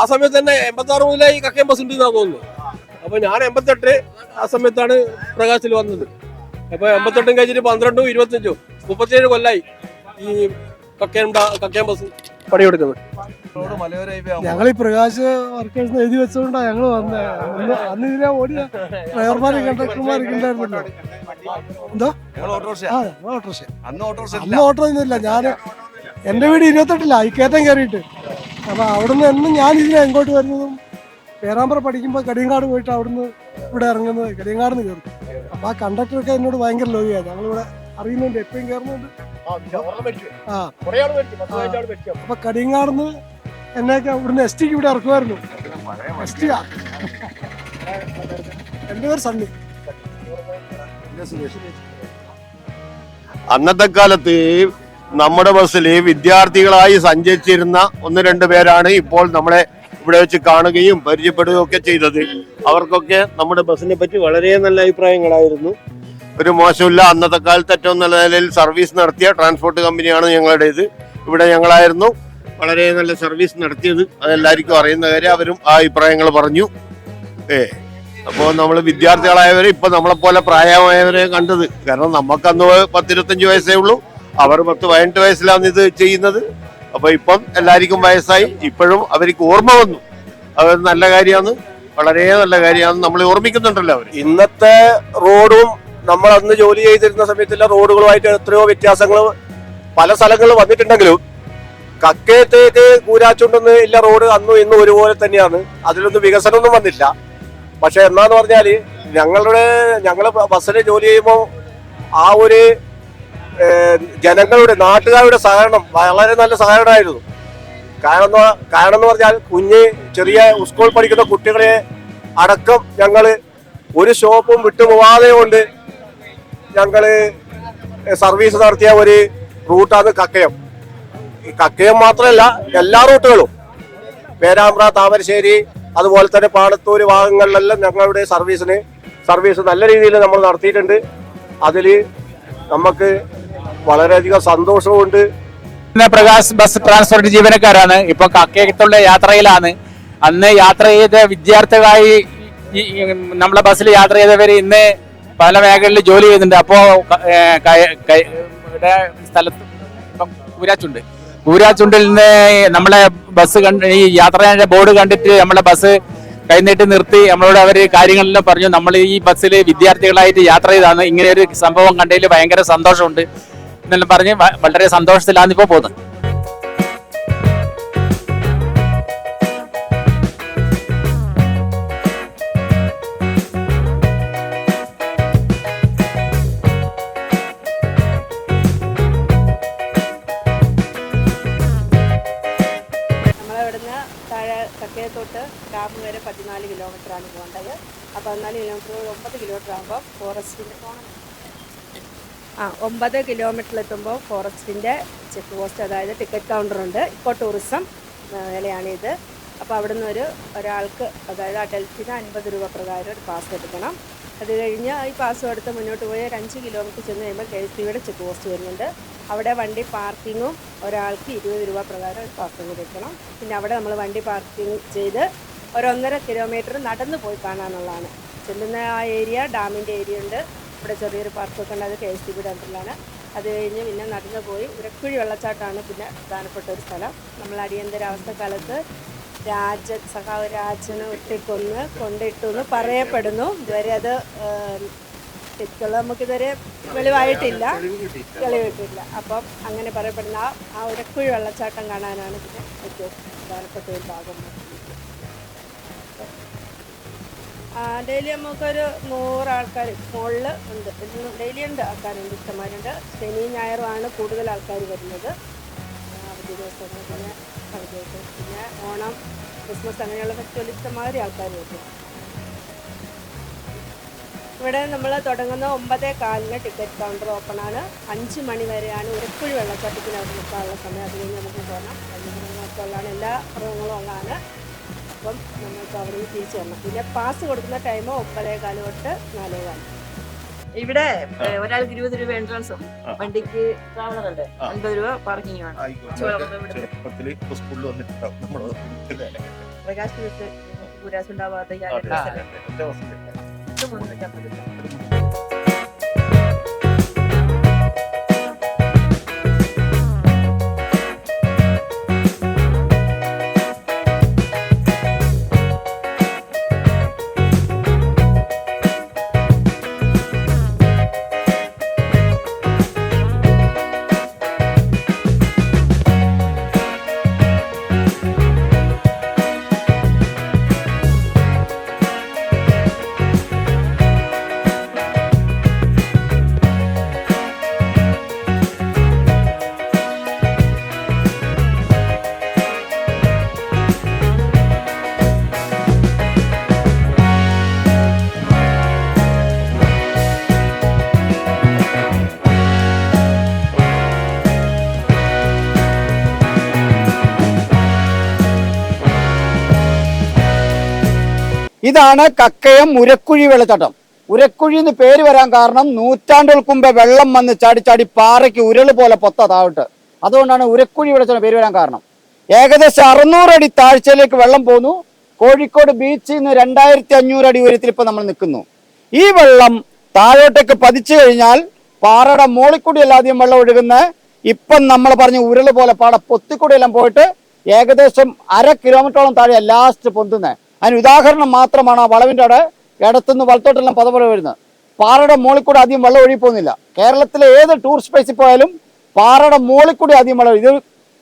ആ സമയത്ത് തന്നെ എൺപത്തി ആറ് മുതലേ ഈ കക്കയം ബസ് ഉണ്ടെന്നാണ് തോന്നുന്നത് തോന്നുന്നു. അപ്പൊ ഞാൻ എൺപത്തെട്ട് ആ സമയത്താണ് പ്രകാശിൽ വന്നത്. അപ്പൊ എൺപത്തെട്ടും കഴിഞ്ഞിട്ട് പന്ത്രണ്ടും ഇരുപത്തഞ്ചും മുപ്പത്തിയേഴ് കൊല്ലായി ഈ കക്കയം കക്കയം ബസ് പണിയെടുക്കുന്നത്. ഞങ്ങൾ ഈ പ്രകാശ് വർക്കേഴ്സ് എഴുതി വെച്ചുകൊണ്ടാണ് ഞങ്ങൾ വന്നത് അന്ന് ഇതിനെ ഓടിയ ഡ്രൈവർമാരും കണ്ടക്ടർമാരൊക്കെ ഉണ്ടായിരുന്നല്ലോ. എന്തോ? ഓട്ടോറിക്ഷ. അന്ന് ഓട്ടോറിക്ഷ ഒന്നുമില്ല. ഞാൻ എന്റെ വീട് ഇരുപത്തെട്ടില്ല ഈ കയറ്റം കയറിയിട്ട്. അപ്പൊ അവിടുന്ന് എന്നും ഞാൻ ഇതിനെ എങ്ങോട്ട് വരുന്നതും പേരാമ്പ്ര പഠിക്കുമ്പോൾ കടിയങ്കാട് പോയിട്ട് അവിടുന്ന് ഇവിടെ ഇറങ്ങുന്നത് കടിയങ്കാട് നിന്ന് കയറും. അപ്പൊ ആ കണ്ടക്ടറൊക്കെ എന്നോട് ഭയങ്കര ലോഹിയാണ് ഞങ്ങളിവിടെ അറിയുന്നുണ്ട് എപ്പോഴും കയറുന്നുണ്ട് ആ അപ്പൊ കടിയങ്കാടുന്ന് എന്നെയൊക്കെ ഇവിടുന്ന് എസ് ടിക്ക് ഇവിടെ ഇറക്കുമായിരുന്നു. എസ് ടി എന്റെ പേര് സണ്ണി. അന്നത്തെ കാലത്ത് നമ്മുടെ ബസ്സിൽ ഈ വിദ്യാർത്ഥികളായി സഞ്ചരിച്ചിരുന്ന ഒന്ന് രണ്ട് പേരാണ് ഇപ്പോൾ നമ്മളെ ഇവിടെ വെച്ച് കാണുകയും പരിചയപ്പെടുകയും ഒക്കെ ചെയ്തത്. അവർക്കൊക്കെ നമ്മുടെ ബസ്സിനെ പറ്റി വളരെ നല്ല അഭിപ്രായങ്ങളായിരുന്നു. ഒരു മോശമില്ല അന്നത്തെ കാലത്ത് ഏറ്റവും നല്ല നിലയിൽ സർവീസ് നടത്തിയ ട്രാൻസ്പോർട്ട് കമ്പനിയാണ് ഞങ്ങളുടേത്. ഇവിടെ ഞങ്ങളായിരുന്നു. വളരെ നല്ല സർവീസ് നടത്തിയത്. അതെല്ലാവർക്കും അറിയുന്ന കാര്യം അവരും ആ അഭിപ്രായങ്ങൾ പറഞ്ഞു. ഏ അപ്പോൾ നമ്മൾ വിദ്യാർത്ഥികളായവരെ ഇപ്പൊ നമ്മളെ പോലെ പ്രായമായവരെ കണ്ടത്. കാരണം നമുക്ക് അന്ന് പത്തിരുപത്തഞ്ച് വയസ്സേ ഉള്ളൂ. അവർ പത്ത് പതിനെട്ട് വയസ്സിലാണ് ഇത് ചെയ്യുന്നത്. അപ്പൊ ഇപ്പം എല്ലാവർക്കും വയസ്സായി. ഇപ്പോഴും അവർക്ക് ഓർമ്മ വന്നു. അത് നല്ല കാര്യമാണ്. വളരെ നല്ല കാര്യമാണ് നമ്മൾ ഓർമ്മിക്കുന്നുണ്ടല്ലോ അവർ ഇന്നത്തെ റോഡും നമ്മൾ അന്ന് ജോലി ചെയ്തിരുന്ന സമയത്തുള്ള റോഡുകളുമായിട്ട് എത്രയോ വ്യത്യാസങ്ങൾ പല സ്ഥലങ്ങളിൽ വന്നിട്ടുണ്ടെങ്കിലും കക്കയത്തേക്ക് കൂരാച്ചുണ്ടെന്ന് ഇല്ല റോഡ് അന്നും ഇന്നും ഒരുപോലെ തന്നെയാണ്. അതിലൊന്നും വികസനമൊന്നും വന്നില്ല. പക്ഷെ എന്നാന്ന് പറഞ്ഞാൽ ഞങ്ങളുടെ ഞങ്ങൾ ബസ്സിൽ ജോലി ചെയ്യുമ്പോൾ ആ ഒരു ജനങ്ങളുടെ നാട്ടുകാരുടെ സഹകരണം വളരെ നല്ല സഹകരണമായിരുന്നു. കാരണം കാരണം എന്ന് പറഞ്ഞാൽ കുഞ്ഞ് ചെറിയ സ്കൂൾ പഠിക്കുന്ന കുട്ടികളെ അടക്കം ഞങ്ങൾ ഒരു ഷോപ്പും വിട്ടുപോവാതെ കൊണ്ട് ഞങ്ങൾ സർവീസ് നടത്തിയ ഒരു റൂട്ടാണ് കക്കയം. ഈ കക്കയം മാത്രമല്ല എല്ലാ റൂട്ടുകളും. പേരാമ്പ്ര താമരശ്ശേരി അതുപോലെ തന്നെ പാടത്തൂര് ഭാഗങ്ങളിലെല്ലാം ഞങ്ങളുടെ സർവീസിന് സർവീസ് നല്ല രീതിയിൽ നമ്മൾ നടത്തിയിട്ടുണ്ട്. അതിൽ നമുക്ക് വളരെയധികം സന്തോഷമുണ്ട്. പ്രകാശ് ബസ് ട്രാൻസ്പോർട്ട് ജീവനക്കാരാണ്. ഇപ്പൊ കക്കയത്തുള്ള യാത്രയിലാണ്. അന്ന് യാത്ര ചെയ്ത വിദ്യാർത്ഥികളായി നമ്മളെ ബസ്സിൽ യാത്ര ചെയ്തവര് ഇന്ന് പല മേഖലകളിൽ ജോലി ചെയ്യുന്നുണ്ട്. അപ്പോ സ്ഥലത്ത് ഊരാച്ചുണ്ട്. ഊരാച്ചുണ്ടിൽ നിന്ന് നമ്മളെ ബസ് കണ്ട് ഈ യാത്രയുടെ ബോർഡ് കണ്ടിട്ട് നമ്മളെ ബസ് കൈനീട്ടി നിർത്തി നമ്മളോട് അവർ കാര്യങ്ങളെല്ലാം പറഞ്ഞു. നമ്മൾ ഈ ബസ്സിൽ വിദ്യാർത്ഥികളായിട്ട് യാത്ര ചെയ്താണ് ഇങ്ങനെ ഒരു സംഭവം കണ്ടതിൽ ഭയങ്കര സന്തോഷമുണ്ട്. എന്നെല്ലാം പറഞ്ഞ് വളരെ സന്തോഷത്തിലാണ് ഇപ്പോൾ പോകുന്നത് പതിനാല് താഴെ ആണ് പോകേണ്ടത്. ആ പതിനാല് കിലോമീറ്റർ ഒമ്പത് കിലോമീറ്റർ ആകുമ്പോൾ ഫോറസ്റ്റിന്റെ ആ ഒമ്പത് കിലോമീറ്ററിലെത്തുമ്പോൾ ഫോറസ്റ്റിന്റെ ചെക്ക് പോസ്റ്റ് അതായത് ടിക്കറ്റ് കൗണ്ടറുണ്ട്. ഇപ്പോൾ ടൂറിസം വിലയാണിത്. അപ്പോൾ അവിടുന്ന് ഒരു ഒരാൾക്ക് അതായത് അഡൽറ്റിന് അൻപത് രൂപ പ്രകാരം ഒരു പാസ് എടുക്കണം. അത് കഴിഞ്ഞ് ഈ പാസ് എടുത്ത് മുന്നോട്ട് പോയി ഒരു അഞ്ച് കിലോമീറ്റർ ചെന്ന് കഴിയുമ്പോൾ കെ എസ് ചെക്ക് പോസ്റ്റ് വരുന്നുണ്ട്. അവിടെ വണ്ടി പാർക്കിങ്ങും ഒരാൾക്ക് ഇരുപത് രൂപ പ്രകാരം ഒരു പാസ് എടുക്കണം. പിന്നെ അവിടെ നമ്മൾ വണ്ടി പാർക്കിംഗ് ചെയ്ത് ഒരു ഒന്നര കിലോമീറ്റർ നടന്നു പോയി കാണാനുള്ളതാണ്. ചെല്ലുന്ന ആ ഏരിയ ഡാമിന്റെ ഏരിയ ഉണ്ട്. ഇവിടെ ചെറിയൊരു പാർക്കൊക്കെ ഉണ്ട് അത് കെ എസ് ടി ബിയുടെ അണ്ടറിലാണ് അത് കഴിഞ്ഞ് പിന്നെ നടന്നു പോയി. ഉരക്കുഴി വെള്ളച്ചാട്ടമാണ് പിന്നെ പ്രധാനപ്പെട്ട ഒരു സ്ഥലം. നമ്മൾ അടിയന്തരാവസ്ഥ കാലത്ത് രാജ സഖാവ് രാജനെ ഒട്ടിക്കൊന്ന് കൊണ്ടിട്ടു എന്ന് പറയപ്പെടുന്നു. ഇതുവരെ അത് തെറ്റുള്ള നമുക്കിതുവരെ വെളിവായിട്ടില്ല. തെളിവിട്ടില്ല അപ്പം അങ്ങനെ പറയപ്പെടുന്ന ആ ആ ഉരക്കുഴി വെള്ളച്ചാട്ടം കാണാനാണ് പിന്നെ ഏറ്റവും പ്രധാനപ്പെട്ട ഒരു ഭാഗം. ഡെയിലി നമുക്കൊരു നൂറ് ആൾക്കാർ മുകളിൽ ഉണ്ട്. ഡെയിലി ഉണ്ട് ആൾക്കാരുണ്ട് ഇഷ്ടമാരുണ്ട് ശനി ഞായറുമാണ് കൂടുതൽ ആൾക്കാർ വരുന്നത്. അവധി ദിവസം പിന്നെ അവധി ദിവസം പിന്നെ ഓണം ക്രിസ്മസ് അങ്ങനെയുള്ള ഫെസ്റ്റിവൽ ഇഷ്ടമാതിരി ആൾക്കാർ വരും ഇവിടെ നമ്മൾ തുടങ്ങുന്ന ഒമ്പതേ കാലിന് ടിക്കറ്റ് കൗണ്ടർ ഓപ്പൺ ആണ്. അഞ്ച് മണി വരെയാണ് ഉരക്കുഴി വെള്ളച്ചാട്ടത്തിന് അവിടെ നിൽക്കാനുള്ള സമയം. അതിൽ നിന്ന് നമുക്ക് പോകണം അതിന് ഉള്ളതാണ് എല്ലാ മൃഗങ്ങളും ഉള്ളതാണ്. അപ്പം നമുക്ക് അവിടെ നിന്ന് തിരിച്ചു വരണം പിന്നെ പാസ് കൊടുക്കുന്ന ടൈം ഒപ്പലേ കാലം തൊട്ട് നാലേ കാലം ഇവിടെ ഒരാൾക്ക് ഇരുപത് രൂപ എൻട്രൻസും വണ്ടിക്ക് ട്രാവലർ ഉണ്ട് അൻപത് രൂപ പാർക്കിംഗ് ആണ് പ്രകാശ് വിട്ട് ഉണ്ടാവാത്ത ഇതാണ് കക്കയം ഉരക്കുഴി വെള്ളച്ചാട്ടം ഉരക്കുഴി എന്ന് പേര് വരാൻ കാരണം നൂറ്റാണ്ടുകൾക്ക് മുമ്പേ വെള്ളം വന്ന് ചാടി ചാടി പാറയ്ക്ക് ഉരൾ പോലെ പൊത്ത താഴോട്ട്. അതുകൊണ്ടാണ് ഉരക്കുഴി വെള്ളച്ചാട്ടം പേര് വരാൻ കാരണം. ഏകദേശം അറുന്നൂറ് അടി താഴ്ചയിലേക്ക് വെള്ളം പോന്നു. കോഴിക്കോട് ബീച്ചിൽ നിന്ന് രണ്ടായിരത്തി അഞ്ഞൂറ് അടി ഉയരത്തിൽ ഇപ്പൊ നമ്മൾ നിൽക്കുന്നു. ഈ വെള്ളം താഴോട്ടേക്ക് പതിച്ചു കഴിഞ്ഞാൽ പാറയുടെ മോളിക്കൂടി കൂടി അല്ലാതെയും വെള്ളം ഒഴുകുന്ന ഇപ്പം നമ്മൾ പറഞ്ഞ ഉരുൾ പോലെ പാട പൊത്തിക്കൂടി എല്ലാം പോയിട്ട് ഏകദേശം അര കിലോമീറ്ററോളം താഴെ ലാസ്റ്റ് പൊന്തുന്നത് അതിന് ഉദാഹരണം മാത്രമാണ് ആ വളവിന്റെ അവിടെ ഇടത്തുനിന്ന് വലത്തോട്ടെല്ലാം പതപോലെ വരുന്നത്. പാറയുടെ മുകളിൽ കൂടെ ആദ്യം വെള്ളം ഒഴുകി പോകുന്നില്ല. കേരളത്തിലെ ഏത് ടൂറിസ്റ്റ് പ്ലേസിൽ പോയാലും പാറയുടെ മുകളിൽ കൂടി ആദ്യം വെള്ളം ഇത്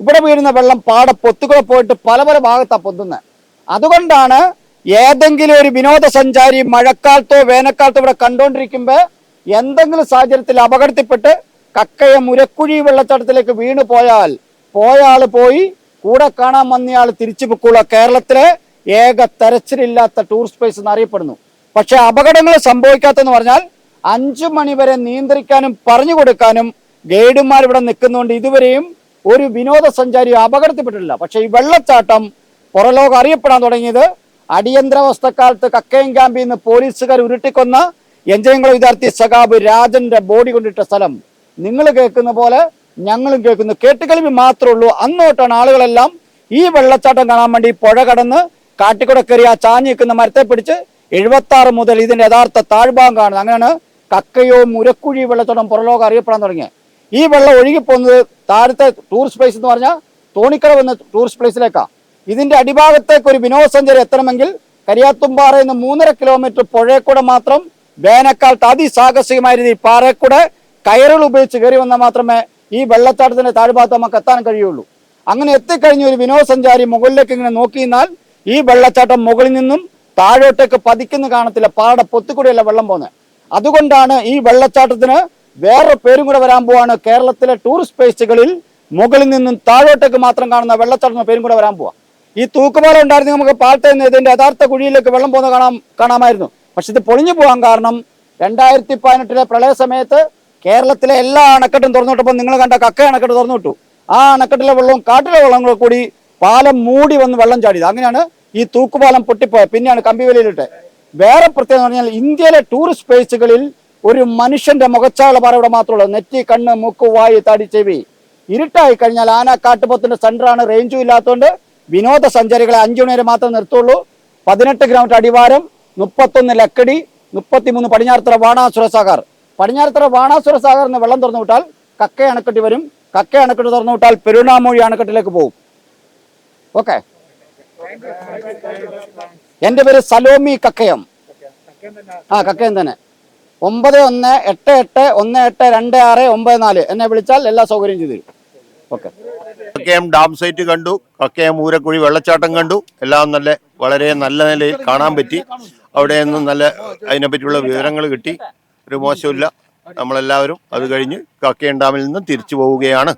ഇവിടെ വീഴുന്ന വെള്ളം പാട പൊത്തുകൂടെ പോയിട്ട് പല പല ഭാഗത്താണ് പൊന്തുന്നത് അതുകൊണ്ടാണ് ഏതെങ്കിലും ഒരു വിനോദസഞ്ചാരി മഴക്കാലത്തോ വേനൽക്കാലത്തോ ഇവിടെ കണ്ടുകൊണ്ടിരിക്കുമ്പോൾ എന്തെങ്കിലും സാഹചര്യത്തിൽ അപകടത്തിൽപ്പെട്ട് കക്കയ മുരക്കുഴി വെള്ളച്ചാട്ടത്തിലേക്ക് വീണു പോയാൽ പോയ ആൾ പോയി കൂടെ കാണാൻ വന്നയാൾ തിരിച്ചു പൊക്കുള്ള കേരളത്തിലെ ഏക തെരച്ചിലില്ലാത്ത ടൂറിസ്റ്റ് പ്ലേസ് എന്നറിയപ്പെടുന്നു പക്ഷെ അപകടങ്ങൾ സംഭവിക്കാത്തെന്ന് പറഞ്ഞാൽ അഞ്ചു മണിവരെ നിയന്ത്രിക്കാനും പറഞ്ഞു കൊടുക്കാനും ഗൈഡുമാർ ഇവിടെ നിൽക്കുന്നതുകൊണ്ട് ഇതുവരെയും ഒരു വിനോദസഞ്ചാരി അപകടത്തിൽപ്പെട്ടിട്ടില്ല. പക്ഷെ ഈ വെള്ളച്ചാട്ടം പുറലോകം അറിയപ്പെടാൻ തുടങ്ങിയത് അടിയന്തരാവസ്ഥക്കാലത്ത് കക്കയം ക്യാമ്പിൽ നിന്ന് പോലീസുകാർ ഉരുട്ടിക്കൊന്ന എഞ്ചിനീയറിംഗ് വിദ്യാർത്ഥി സഖാബ് രാജന്റെ ബോഡി കൊണ്ടിട്ട സ്ഥലം. നിങ്ങൾ കേൾക്കുന്ന പോലെ ഞങ്ങളും കേൾക്കുന്നു. കേട്ടുകളിവ് മാത്രമേ ഉള്ളൂ. അന്നോട്ടാണ് ആളുകളെല്ലാം ഈ വെള്ളച്ചാട്ടം കാണാൻ വേണ്ടി പുഴ കടന്ന് കാട്ടിക്കൂടെ കയറി ആ ചാഞ്ഞ് നിൽക്കുന്ന മരത്തെ പിടിച്ച് എഴുപത്തി ആറ് മുതൽ ഇതിന്റെ യഥാർത്ഥ താഴ്ഭാഗം കാണുന്നത് അങ്ങനെയാണ് കക്കയോ മുരക്കുഴി വെള്ളത്തോടം പുറലോകം അറിയപ്പെടാൻ തുടങ്ങിയത്. ഈ വെള്ളം ഒഴുകിപ്പോകുന്നത് താഴത്തെ ടൂറിസ്റ്റ് പ്ലേസ് എന്ന് പറഞ്ഞാൽ തോണിക്കടവ് എന്ന ടൂറിസ്റ്റ് പ്ലേസിലേക്കാണ് ഇതിന്റെ അടിഭാഗത്തേക്ക് ഒരു വിനോദസഞ്ചാരി എത്തണമെങ്കിൽ കരിയാത്തുംപാറ എന്ന് മൂന്നര കിലോമീറ്റർ പുഴയെക്കൂടെ മാത്രം വേനൽക്കാലത്ത് അതിസാഹസികമായ രീതിയിൽ പാറയെക്കൂടെ കയറുകൾ ഉപയോഗിച്ച് കയറി വന്നാൽ മാത്രമേ ഈ വെള്ളച്ചാട്ടത്തിന്റെ താഴ്ഭാഗത്ത് നമുക്ക് എത്താൻ കഴിയുള്ളൂ. അങ്ങനെ എത്തിക്കഴിഞ്ഞ ഒരു വിനോദസഞ്ചാരി മുകളിലേക്ക് ഇങ്ങനെ നോക്കി നിന്നാൽ ഈ വെള്ളച്ചാട്ടം മുകളിൽ നിന്നും താഴോട്ടേക്ക് പതിക്കുന്ന കാണത്തില്ല. പാട പൊത്തുകൂടിയല്ല വെള്ളം പോകുന്നത്. അതുകൊണ്ടാണ് ഈ വെള്ളച്ചാട്ടത്തിന് വേറെ പേരും കൂടെ വരാൻ പോവാണ്. കേരളത്തിലെ ടൂറിസ്റ്റ് പ്ലേസുകളിൽ മുകളിൽ നിന്നും താഴോട്ടേക്ക് മാത്രം കാണുന്ന വെള്ളച്ചാട്ടത്തിന് പേരും കൂടെ വരാൻ പോവാ. ഈ തൂക്കുപാലം ഉണ്ടായിരുന്നെങ്കിൽ നമുക്ക് പാലത്തിൽ ഇതിന്റെ യഥാർത്ഥ കുഴിയിലേക്ക് വെള്ളം പോകുന്ന കാണാം കാണാമായിരുന്നു. പക്ഷെ ഇത് പൊളിഞ്ഞു പോകാൻ കാരണം രണ്ടായിരത്തി പതിനെട്ടിലെ പ്രളയ സമയത്ത് കേരളത്തിലെ എല്ലാ അണക്കെട്ടും തുറന്നു വിട്ടപ്പോൾ നിങ്ങൾ കണ്ട കക്ക അണക്കെട്ട് തുറന്നു വിട്ടു. ആ അണക്കെട്ടിലെ വെള്ളവും കാട്ടിലെ വെള്ളങ്ങളും കൂടി പാലം മൂടി വന്ന് വെള്ളം ചാടിയത്. അങ്ങനെയാണ് ഈ തൂക്കുപാലം പൊട്ടിപ്പോയത്. പിന്നെയാണ് കമ്പിവേലിയിലിട്ട്. വേറെ പ്രത്യേകത എന്ന് പറഞ്ഞാൽ ഇന്ത്യയിലെ ടൂറിസ്റ്റ് പ്ലേസുകളിൽ ഒരു മനുഷ്യന്റെ മുഖച്ചാള പാറ ഇവിടെ മാത്രമുള്ളൂ നെറ്റി കണ്ണ് മൂക്ക് വായി തടി ചെവി. ഇരുട്ടായി കഴിഞ്ഞാൽ ആന കാട്ടുപോത്തിന്റെ സെന്ററാണ് റേഞ്ചും ഇല്ലാത്തതുകൊണ്ട് വിനോദസഞ്ചാരികളെ അഞ്ചു മണി വരെ മാത്രം നിർത്തുള്ളൂ. പതിനെട്ട് കിലോമീറ്റർ അടിവാരം മുപ്പത്തൊന്ന് ലക്കടി മുപ്പത്തിമൂന്ന് പടിഞ്ഞാറത്തറ വാണാസുര സാഗർ. പടിഞ്ഞാറത്തറ വാണാസുര സാഗറിന് വെള്ളം തുറന്നു വിട്ടാൽ കക്ക അണക്കെട്ടി വരും. കക്ക അണക്കെട്ട് തുറന്നു വിട്ടാൽ പെരുണാമൊഴി അണക്കെട്ടിലേക്ക് പോകും. ഓക്കെ. എന്റെ പേര് സലോമി കക്കയം. ആ കക്കയം തന്നെ. ഒമ്പത് ഒന്ന് എട്ട് എട്ട് ഒന്ന് എട്ട് രണ്ട് ആറ് ഒമ്പത് നാല്. എന്നെ വിളിച്ചാൽ എല്ലാ സൗകര്യം ചെയ്തു തരും. ഓക്കെ. കക്കയം ഡാം സൈറ്റ് കണ്ടു. കക്കയം ഊരക്കുഴി വെള്ളച്ചാട്ടം കണ്ടു. എല്ലാം നല്ല വളരെ നല്ല നിലയിൽ കാണാൻ പറ്റി. അവിടെ നിന്ന് നല്ല അതിനെപ്പറ്റിയുള്ള വിവരങ്ങൾ കിട്ടി. ഒരു മോശമില്ല നമ്മളെല്ലാവരും അത് കഴിഞ്ഞ് കക്കയം ഡാമിൽ നിന്ന് തിരിച്ചു പോവുകയാണ്.